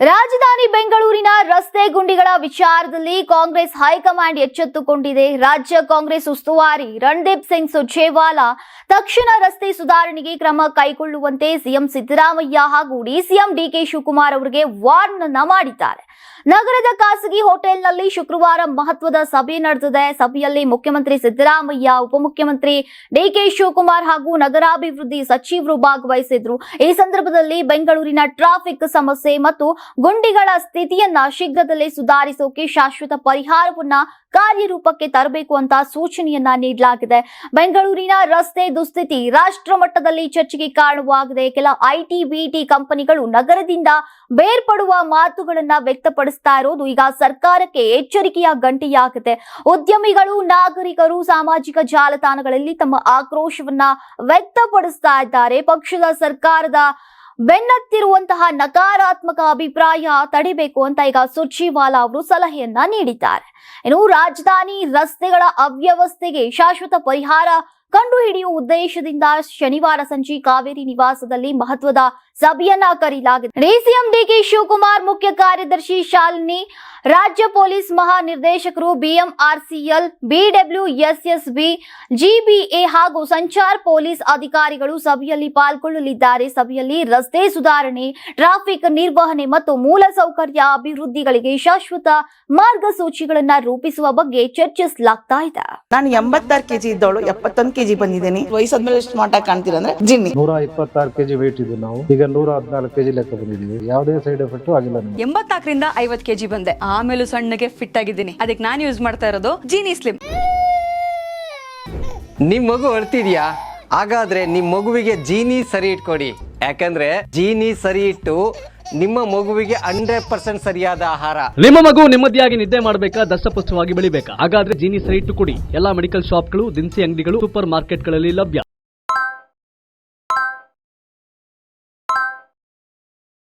ರಾಜಧಾನಿ ಬೆಂಗಳೂರಿನ ರಸ್ತೆ ಗುಂಡಿಗಳ ವಿಚಾರದಲ್ಲಿ ಕಾಂಗ್ರೆಸ್ ಹೈಕಮಾಂಡ್ ಎಚ್ಚೆತ್ತುಕೊಂಡಿದೆ. ರಾಜ್ಯ ಕಾಂಗ್ರೆಸ್ ಉಸ್ತುವಾರಿ ರಣದೀಪ್ ಸಿಂಗ್ ಸುರ್ಜೇವಾಲಾ ತಕ್ಷಣ ರಸ್ತೆ ಸುಧಾರಣೆಗೆ ಕ್ರಮ ಕೈಗೊಳ್ಳುವಂತೆ ಸಿಎಂ ಸಿದ್ದರಾಮಯ್ಯ ಹಾಗೂ ಡಿಸಿಎಂ ಡಿಕೆ ಶಿವಕುಮಾರ್ ಅವರಿಗೆ ವಾರ್ನ್ ಮಾಡಿದ್ದಾರೆ. ನಗರದ ಖಾಸಗಿ ಹೋಟೆಲ್ನಲ್ಲಿ ಶುಕ್ರವಾರ ಮಹತ್ವದ ಸಭೆ ನಡೆದಿದೆ. ಸಭೆಯಲ್ಲಿ ಮುಖ್ಯಮಂತ್ರಿ ಸಿದ್ದರಾಮಯ್ಯ, ಉಪಮುಖ್ಯಮಂತ್ರಿ ಡಿಕೆ ಶಿವಕುಮಾರ್ ಹಾಗೂ ನಗರಾಭಿವೃದ್ಧಿ ಸಚಿವರು ಭಾಗವಹಿಸಿದ್ರು ಈ ಸಂದರ್ಭದಲ್ಲಿ ಬೆಂಗಳೂರಿನ ಟ್ರಾಫಿಕ್ ಸಮಸ್ಯೆ ಮತ್ತು ಗುಂಡಿಗಳ ಸ್ಥಿತಿಯನ್ನ ಶೀಘ್ರದಲ್ಲೇ ಸುಧಾರಿಸೋಕೆ ಶಾಶ್ವತ ಪರಿಹಾರವನ್ನ ಕಾರ್ಯರೂಪಕ್ಕೆ ತರಬೇಕು ಅಂತ ಸೂಚನೆಯನ್ನ ನೀಡಲಾಗಿದೆ. ಬೆಂಗಳೂರಿನ ರಸ್ತೆ ದುಸ್ಥಿತಿ ರಾಷ್ಟ್ರ ಮಟ್ಟದಲ್ಲಿ ಚರ್ಚೆಗೆ ಕಾರಣವಾಗಿದೆ. ಕೆಲ ಐಟಿ ಬಿಟಿ ಕಂಪನಿಗಳು ನಗರದಿಂದ ಬೇರ್ಪಡುವ ಮಾತುಗಳನ್ನ ವ್ಯಕ್ತಪಡಿಸ್ತಾ ಇರೋದು. ಈಗ ಸರ್ಕಾರಕ್ಕೆ ಎಚ್ಚರಿಕೆಯ ಗಂಟೆಯಾಗಿದೆ ಉದ್ಯಮಿಗಳು, ನಾಗರಿಕರು, ಸಾಮಾಜಿಕ ಜಾಲತಾಣಗಳಲ್ಲಿ ತಮ್ಮ ಆಕ್ರೋಶವನ್ನ ವ್ಯಕ್ತಪಡಿಸ್ತಾ ಇದ್ದಾರೆ. ಪಕ್ಷದ ಸರ್ಕಾರದ ಬೆನ್ನತ್ತಿರುವಂತಹ ನಕಾರಾತ್ಮಕ ಅಭಿಪ್ರಾಯ ತಡಿಬೇಕು ಅಂತ ಈಗ ಸುರ್ಜಿವಾಲಾ ಅವರು ಸಲಹೆಯನ್ನ ನೀಡಿದ್ದಾರೆ. ಇನ್ನು ರಾಜಧಾನಿ ರಸ್ತೆಗಳ ಅವ್ಯವಸ್ಥೆಗೆ ಶಾಶ್ವತ ಪರಿಹಾರ ಕಂಡುಹಿಡಿಯುವ ಉದ್ದೇಶದಿಂದ ಶನಿವಾರ ಸಂಜೆ ಕಾವೇರಿ ನಿವಾಸದಲ್ಲಿ ಮಹತ್ವದ ಸಭೆಯನ್ನ ಕರೆಯಲಾಗಿದೆ ಡಿಸಿಎಂ ಡಿಕೆ ಶಿವಕುಮಾರ್ ಮುಖ್ಯ ಕಾರ್ಯದರ್ಶಿ ಶಾಲಿನಿ ರಾಜ್ಯ ಪೊಲೀಸ್ ಮಹಾನಿರ್ದೇಶಕರು ಬಿಎಂಆರ್ಸಿಎಲ್ ಬಿಡಬ್ಲ್ಯೂಎಸ್ಎಸ್ಬಿ ಜಿಬಿಎ ಹಾಗೂ ಸಂಚಾರ್ ಪೊಲೀಸ್ ಅಧಿಕಾರಿಗಳು ಸಭೆಯಲ್ಲಿ ಪಾಲ್ಗೊಳ್ಳಲಿದ್ದಾರೆ. ಸಭೆಯಲ್ಲಿ ರಸ್ತೆ ಸುಧಾರಣೆ ಟ್ರಾಫಿಕ್ ನಿರ್ವಹಣೆ ಮತ್ತು ಮೂಲಸೌಕರ್ಯ ಅಭಿವೃದ್ಧಿಗಳಿಗೆ ಶಾಶ್ವತ ಮಾರ್ಗಸೂಚಿಗಳನ್ನ ರೂಪಿಸುವ ಬಗ್ಗೆ ಚರ್ಚಿಸಲಾಗ್ತಾ ಇದೆ. ನಾನು ಎಂಬತ್ತಾರು ಕೆಜಿ ಇದ್ದವಳು ಎಪ್ಪತ್ತೊಂದು ಕೆಜಿ ಬಂದಿದ್ದೀನಿ. ವಯಸ್ಸಾದ್ಮೇಲೆ ಸ್ಮಾರ್ಟ್ ಆಗಿ ಕಾಣ್ತೀರ ಅಂದ್ರೆ ಜಿನ್ನಿ. ನೂರ ಇಪ್ಪತ್ತಾರು ಕೆಜಿ ವೇಟ್ ಇದೆ ನಾವು. ಈಗ ನೂರ ಹದಿನಾಲ್ಕು ಕೆಜಿ ಲೆಕ್ಕ ಬಂದಿದ್ದೀವಿ ಯಾವುದೇ ಸೈಡ್ ಎಫೆಕ್ಟ್ ಆಗಿಲ್ಲ ನಮಗೆ. ಎಂಬತ್ನಾಲ್ಕರಿಂದ ಐವತ್ ಕೆಜಿ ಬಂದೆ. ಆಮೇಲೂ ಸಣ್ಣಗೆ ಫಿಟ್ ಆಗಿದ್ದೀನಿ. ಅದಕ್ಕೆ ನಾನು ಯೂಸ್ ಮಾಡ್ತಾ ಇರೋದು ಜೀನಿ ಸ್ಲಿಮ್ ನಿಮ್ ಮಗು ಅಳ್ತಿದ್ಯಾ? ಹಾಗಾದ್ರೆ ನಿಮ್ ಮಗುವಿಗೆ ಜೀನಿ ಸರಿ ಇಟ್ಕೊಡಿ. ಯಾಕಂದ್ರೆ ಜೀನಿ ಸರಿ ಇಟ್ಟು ನಿಮ್ಮ ಮಗುವಿಗೆ ಹಂಡ್ರೆಡ್ ಪರ್ಸೆಂಟ್ ಸರಿಯಾದ ಆಹಾರ. ನಿಮ್ಮ ಮಗು ನೆಮ್ಮದಿಯಾಗಿ ನಿದ್ದೆ ಮಾಡಬೇಕಾ ದಷ್ಟಪುಷ್ಟವಾಗಿ ಬೆಳಿಬೇಕಾ? ಹಾಗಾದ್ರೆ ಜೀನಿ ಸರಿ ಇಟ್ಟು ಕೊಡಿ. ಎಲ್ಲಾ ಮೆಡಿಕಲ್ ಶಾಪ್ಗಳು ದಿನಸಿ ಅಂಗಡಿಗಳು ಸೂಪರ್ ಮಾರ್ಕೆಟ್ಗಳಲ್ಲಿ ಲಭ್ಯ.